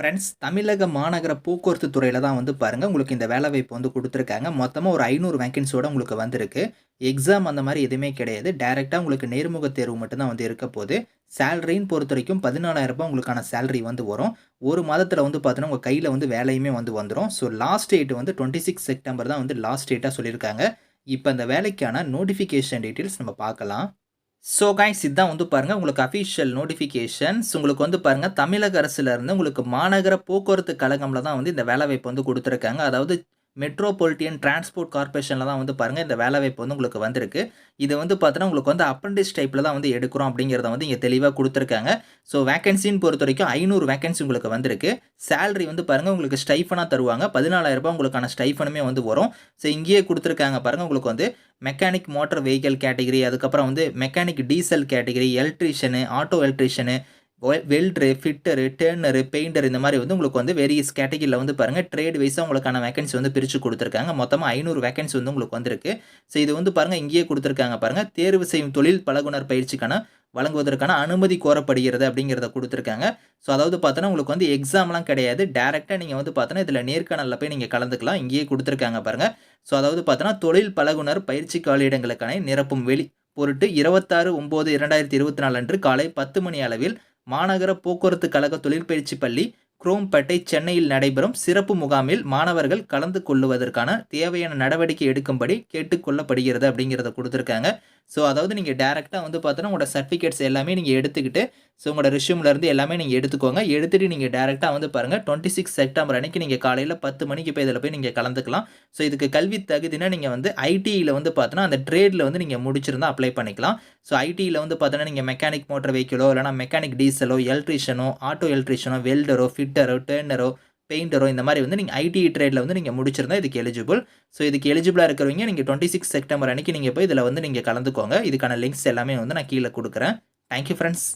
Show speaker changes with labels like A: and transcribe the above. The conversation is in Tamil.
A: ஃப்ரெண்ட்ஸ் தமிழக மாநகர போக்குவரத்து துறையில் தான் வந்து பாருங்கள் உங்களுக்கு இந்த வேலைவாய்ப்பு வந்து கொடுத்துருக்காங்க. மொத்தமாக ஒரு ஐநூறு வேக்கன்சியோட உங்களுக்கு வந்திருக்கு. எக்ஸாம் அந்த மாதிரி எதுவுமே கிடையாது. டைரெக்டாக உங்களுக்கு நேர்முக தேர்வு மட்டும்தான் வந்து இருக்க போது சேலரின்னு பொறுத்த வரைக்கும் பதினாலாயிரரூபா ரூபாய் உங்களுக்கான சேலரி வந்து வரும். ஒரு மாதத்தில் வந்து பார்த்தீங்கன்னா உங்கள் கையில் வந்து வேலையுமே வந்து வந்துடும் ஸோ லாஸ்ட் டேட் வந்து டுவெண்ட்டி சிக்ஸ் செப்டம்பர் தான் வந்து லாஸ்ட் டேட்டாக சொல்லியிருக்காங்க. இப்போ அந்த வேலைக்கான நோட்டிஃபிகேஷன் டீட்டெயில்ஸ் நம்ம பார்க்கலாம். ஸோ கைஸ் இதுதான் வந்து பாருங்கள் உங்களுக்கு அஃபிஷியல் நோட்டிஃபிகேஷன்ஸ் உங்களுக்கு வந்து பாருங்கள் தமிழக அரசுலேருந்து உங்களுக்கு மாநகர போக்குவரத்து கழகம்ல தான் வந்து இந்த வேலைவாய்ப்பு வந்து கொடுத்துருக்காங்க. அதாவது மெட்ரோபாலிட்டியன் டிரான்ஸ்போர்ட் கார்பரேஷனில் தான் வந்து பாருங்கள் இந்த வேலைவாய்ப்பு வந்து உங்களுக்கு வந்திருக்கு. இது வந்து பார்த்தீங்கன்னா உங்களுக்கு வந்து அப்ரண்டிஸ் டைப்பில் தான் வந்து எடுக்கிறோம் அப்படிங்கிறத வந்து இங்கே தெளிவாக கொடுத்துருக்காங்க. ஸோ வேகன்சின்னு பொறுத்த வரைக்கும் ஐநூறு வேகன்சி உங்களுக்கு வந்திருக்கு. சேலரி வந்து பாருங்கள் உங்களுக்கு ஸ்டைஃபனாக தருவாங்க. பதினாலாயிரம் ரூபாய் உங்களுக்கான ஸ்டைஃபனுமே வந்து வரும். ஸோ இங்கேயே கொடுத்துருக்காங்க பாருங்கள் உங்களுக்கு வந்து மெக்கானிக் மோட்டர் வெஹிக்கல் கேட்டகிரி அதுக்கப்புறம் வந்து mechanic diesel category electrician auto electrician welder fitter turner painter இந்த மாதிரி வந்து உங்களுக்கு வந்து வேரியஸ் கேட்டகிரியில் வந்து பாருங்கள் ட்ரேட் வைஸாக உங்களுக்கான வேகன்சி வந்து பிரித்து கொடுத்துருக்காங்க. மொத்தமாக ஐநூறு வேகன்சி வந்து உங்களுக்கு வந்திருக்கு. ஸோ இது வந்து பாருங்கள் இங்கேயே கொடுத்துருக்காங்க பாருங்கள் தேர்வு செய்யும் தொழில் பழகுனர் பயிற்சிக்கான வழங்குவதற்கான அனுமதி கோரப்படுகிறது அப்படிங்கிறத கொடுத்துருக்காங்க. ஸோ அதாவது பார்த்தோன்னா உங்களுக்கு வந்து எக்ஸாம்லாம் கிடையாது. டேரெக்டாக நீங்கள் வந்து பார்த்தோன்னா இதில் நேர்காணலில் போய் நீங்கள் கலந்துக்கலாம். இங்கேயே கொடுத்துருக்காங்க பாருங்கள் ஸோ அதாவது பார்த்தோன்னா தொழில் பழகுனர் பயிற்சி காலியிடங்களுக்கான நிரப்பும் வெளி பொருட்டு இருபத்தாறு ஒம்பது இரண்டாயிரத்தி இருபத்தி நாலு அன்று காலை பத்து மணி அளவில் மாநகர போக்குவரத்து கழக தொழிற்பயிற்சி பள்ளி குரோம்பேட்டை சென்னையில் நடைபெறும் சிறப்பு முகாமில் மாணவர்கள் கலந்து கொள்ளுவதற்கான தேவையான நடவடிக்கை எடுக்கும்படி கேட்டுக்கொள்ளப்படுகிறது அப்படிங்கிறத கொடுத்துருக்காங்க. ஸோ அதாவது நீங்கள் டேரெக்டாக வந்து பார்த்தோன்னா உங்களோட சர்டிஃபிகேட்ஸ் எல்லாமே நீங்கள் எடுத்துக்கிட்டு ஸோ உங்களோட ரிஷ்யூம்லேருந்து எல்லாமே நீங்கள் எடுத்துக்கோங்க. எடுத்துகிட்டு நீங்கள் டேரெக்டாக வந்து பாருங்கள் டுவெண்ட்டி சிக்ஸ் செப்டம்பர் அன்னைக்கு நீங்கள் காலையில் பத்து மணிக்கு போய் இதில் போய் நீங்கள் கலந்துக்கலாம். ஸோ இதுக்கு கல்வி தகுதினா நீங்கள் வந்து ஐடியில் வந்து பார்த்தோன்னா அந்த ட்ரேடில் வந்து நீங்கள் முடிச்சிருந்தால் அப்ளை பண்ணிக்கலாம். ஸோ ஐடியில் வந்து பார்த்தோன்னா நீங்கள் மெக்கானிக் மோட்டர் வெஹிக்கிளோ இல்லைனா மெக்கானிக் டீசலோ எலக்ட்ரிஷனோ ஆட்டோ எலக்ட்ரிஷனோ வெல்டரோ ஃபிட்டரோ டேர்னரோ பெயிண்டரோ இந்த மாதிரி வந்து நீங்கள் ஐடி ட்ரேடில் வந்து நீங்கள் முடிச்சிருந்தா இதுக்கு எலிஜிபிள் ஸோ இதுக்கு எலிஜிபிளாக இருக்கிறவங்க நீங்கள் டுவெண்ட்டி சிக்ஸ் செப்டம்பர் அன்னைக்கு நீங்கள் போய் இதில் வந்து நீங்கள் கலந்துக்கோங்க. இதுக்கான லிங்க்ஸ் எல்லாமே வந்து நான் கீழே கொடுக்குறேன். Thank you friends